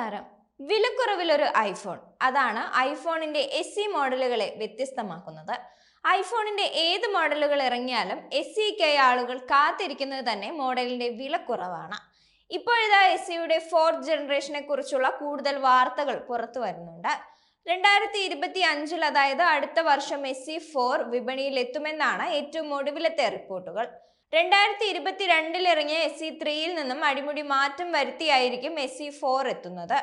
നമസ്കാരം വിലക്കുറവിൽ ഒരു ഐഫോൺ. അതാണ് ഐഫോണിന്റെ എസ് സി മോഡലുകളെ വ്യത്യസ്തമാക്കുന്നത്. ഐഫോണിന്റെ ഏത് മോഡലുകൾ ഇറങ്ങിയാലും എസ് സിക്കായി ആളുകൾ കാത്തിരിക്കുന്നത് തന്നെ മോഡലിന്റെ വിലക്കുറവാണ്. ഇപ്പോഴിതാ എസ് സിയുടെ ഫോർത്ത് ജനറേഷനെ കുറിച്ചുള്ള കൂടുതൽ വാർത്തകൾ പുറത്തു വരുന്നുണ്ട്. രണ്ടായിരത്തി ഇരുപത്തി അഞ്ചിൽ അതായത് അടുത്ത വർഷം എസ് സി ഫോർ വിപണിയിൽ എത്തുമെന്നാണ് ഏറ്റവും ഒടുവിലത്തെ റിപ്പോർട്ടുകൾ. രണ്ടായിരത്തി ഇരുപത്തിരണ്ടിൽ ഇറങ്ങിയ എസ് സി ത്രീയിൽ നിന്നും അടിമുടി മാറ്റം വരുത്തിയായിരിക്കും എസ് സി ഫോർ എത്തുന്നത്.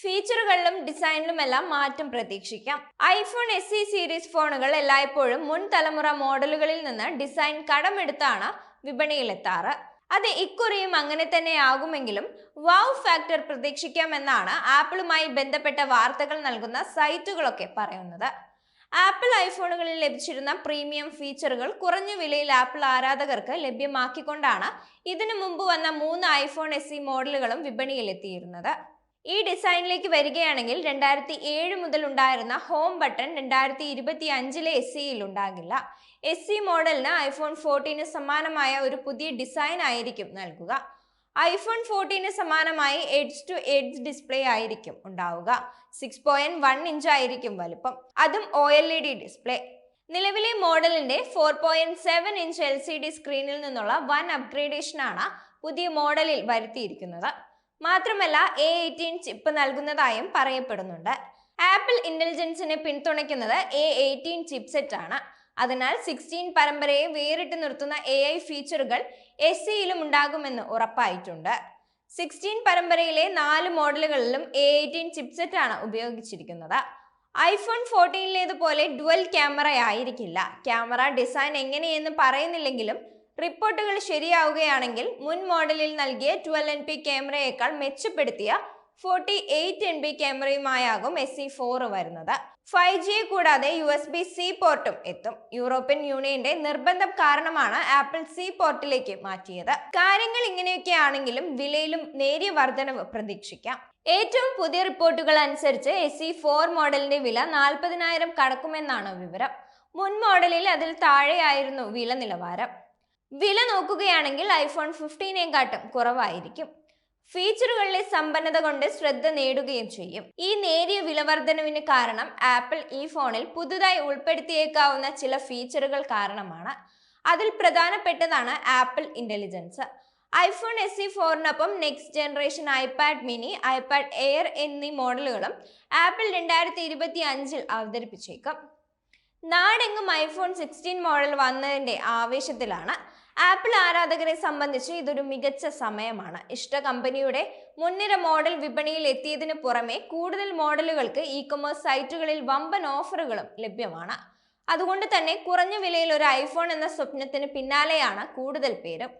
ഫീച്ചറുകളിലും ഡിസൈനിലും എല്ലാം മാറ്റം പ്രതീക്ഷിക്കാം. ഐഫോൺ എസ് സി സീരീസ് ഫോണുകൾ എല്ലായ്പ്പോഴും മുൻ തലമുറ മോഡലുകളിൽ നിന്ന് ഡിസൈൻ കടമെടുത്താണ് വിപണിയിലെത്താറ്. അത് ഇക്കുറിയും അങ്ങനെ തന്നെ ആകുമെങ്കിലും വാവ് ഫാക്ടർ പ്രതീക്ഷിക്കാമെന്നാണ് ആപ്പിളുമായി ബന്ധപ്പെട്ട വാർത്തകൾ നൽകുന്ന സൈറ്റുകളൊക്കെ പറയുന്നത്. ആപ്പിൾ ഐഫോണുകളിൽ ലഭിച്ചിരുന്ന പ്രീമിയം ഫീച്ചറുകൾ കുറഞ്ഞ വിലയിൽ ആപ്പിൾ ആരാധകർക്ക് ലഭ്യമാക്കിക്കൊണ്ടാണ് ഇതിനു മുമ്പ് വന്ന മൂന്ന് ഐഫോൺ എസ് മോഡലുകളും വിപണിയിലെത്തിയിരുന്നത്. ഈ ഡിസൈനിലേക്ക് വരികയാണെങ്കിൽ രണ്ടായിരത്തി ഏഴ് മുതൽ ഉണ്ടായിരുന്ന ഹോം ബട്ടൺ രണ്ടായിരത്തി ഇരുപത്തി അഞ്ചിലെ എസ് സിയിൽ ഉണ്ടാകില്ല. എസ് സി മോഡലിന് ഐഫോൺ ഫോർട്ടീന് സമാനമായ ഒരു പുതിയ ഡിസൈൻ ആയിരിക്കും നൽകുക. ഐഫോൺ ഫോർട്ടീന് സമാനമായി എഡ്ജ് ടു എഡ്ജ് ഡിസ്പ്ലേ ആയിരിക്കും ഉണ്ടാവുക. സിക്സ് പോയിന്റ് വൺ ഇഞ്ച് ആയിരിക്കും വലുപ്പം. അതും O L E D display നിലവിലെ മോഡലിന്റെ four point seven inch L C D സ്ക്രീനിൽ നിന്നുള്ള വൻ അപ്ഗ്രേഡേഷനാണ് പുതിയ മോഡലിൽ വരുത്തിയിരിക്കുന്നത്. മാത്രമല്ല എ എയ്റ്റീൻ ചിപ്പ് നൽകുന്നതായും പറയപ്പെടുന്നുണ്ട്. ആപ്പിൾ ഇന്റലിജൻസിനെ പിന്തുണയ്ക്കുന്നത് എ എയ്റ്റീൻ ചിപ്സെറ്റ് ആണ്. അതിനാൽ സിക്സ്റ്റീൻ പരമ്പരയെ വേറിട്ട് നിർത്തുന്ന എ ഐ ഫീച്ചറുകൾ എസ് സിയിലും ഉണ്ടാകുമെന്ന് ഉറപ്പായിട്ടുണ്ട്. സിക്സ്റ്റീൻ പരമ്പരയിലെ നാല് മോഡലുകളിലും എ എയ്റ്റീൻ ചിപ്സെറ്റ് ആണ് ഉപയോഗിച്ചിരിക്കുന്നത്. ഐഫോൺ ഫോർട്ടീനിലേതുപോലെ ഡുവൽ ക്യാമറ ആയിരിക്കില്ല. ക്യാമറ ഡിസൈൻ എങ്ങനെയെന്ന് പറയുന്നില്ലെങ്കിലും റിപ്പോർട്ടുകൾ ശരിയാവുകയാണെങ്കിൽ മുൻ മോഡലിൽ നൽകിയ ട്വൽവ് എൻ പി ക്യാമറയേക്കാൾ മെച്ചപ്പെടുത്തിയ ഫോർട്ടി എയ്റ്റ് എൻ ബി ക്യാമറയുമായാകും എസ് സി ഫോർ വരുന്നത്. ഫൈവ് ജിയെ കൂടാതെ യു എസ് ബി സി പോർട്ടും എത്തും. യൂറോപ്യൻ യൂണിയന്റെ നിർബന്ധം കാരണമാണ് ആപ്പിൾ സി പോർട്ടിലേക്ക് മാറ്റിയത്. കാര്യങ്ങൾ ഇങ്ങനെയൊക്കെ ആണെങ്കിലും വിലയിലും നേരിയ വർധനവ് പ്രതീക്ഷിക്കാം. ഏറ്റവും പുതിയ റിപ്പോർട്ടുകൾ അനുസരിച്ച് എസ് സി ഫോർ മോഡലിന്റെ വില നാൽപ്പതിനായിരം കടക്കുമെന്നാണ് വിവരം. മുൻ മോഡലിൽ അതിൽ താഴെയായിരുന്നു വില നിലവാരം. വില നോക്കുകയാണെങ്കിൽ ഐഫോൺ ഫിഫ്റ്റീനേക്കാട്ടും കുറവായിരിക്കും. ഫീച്ചറുകളിലെ സമ്പന്നത കൊണ്ട് ശ്രദ്ധ നേടുകയും ചെയ്യും. ഈ നേരിയ വിലവർധനവിന് കാരണം ആപ്പിൾ ഈ ഫോണിൽ പുതുതായി ഉൾപ്പെടുത്തിയേക്കാവുന്ന ചില ഫീച്ചറുകൾ കാരണമാണ്. അതിൽ പ്രധാനപ്പെട്ടതാണ് Apple intelligence iPhone S C ഫോറിനൊപ്പം next generation iPad mini iPad Air എന്നീ മോഡലുകളും ആപ്പിൾ രണ്ടായിരത്തി ഇരുപത്തി അഞ്ചിൽ അവതരിപ്പിച്ചേക്കും. നാടെങ്ങും ഐഫോൺ സിക്സ്റ്റീൻ മോഡൽ വന്നതിന്റെ ആവേശത്തിലാണ്. ആപ്പിൾ ആരാധകരെ സംബന്ധിച്ച് ഇതൊരു മികച്ച സമയമാണ്. ഇഷ്ട കമ്പനിയുടെ മുൻനിര മോഡൽ വിപണിയിൽ എത്തിയതിനു പുറമെ കൂടുതൽ മോഡലുകൾക്ക് ഇ കൊമേഴ്സ് സൈറ്റുകളിൽ വമ്പൻ ഓഫറുകളും ലഭ്യമാണ്. അതുകൊണ്ട് തന്നെ കുറഞ്ഞ വിലയിൽ ഒരു ഐഫോൺ എന്ന സ്വപ്നത്തിന് പിന്നാലെയാണ് കൂടുതൽ പേരും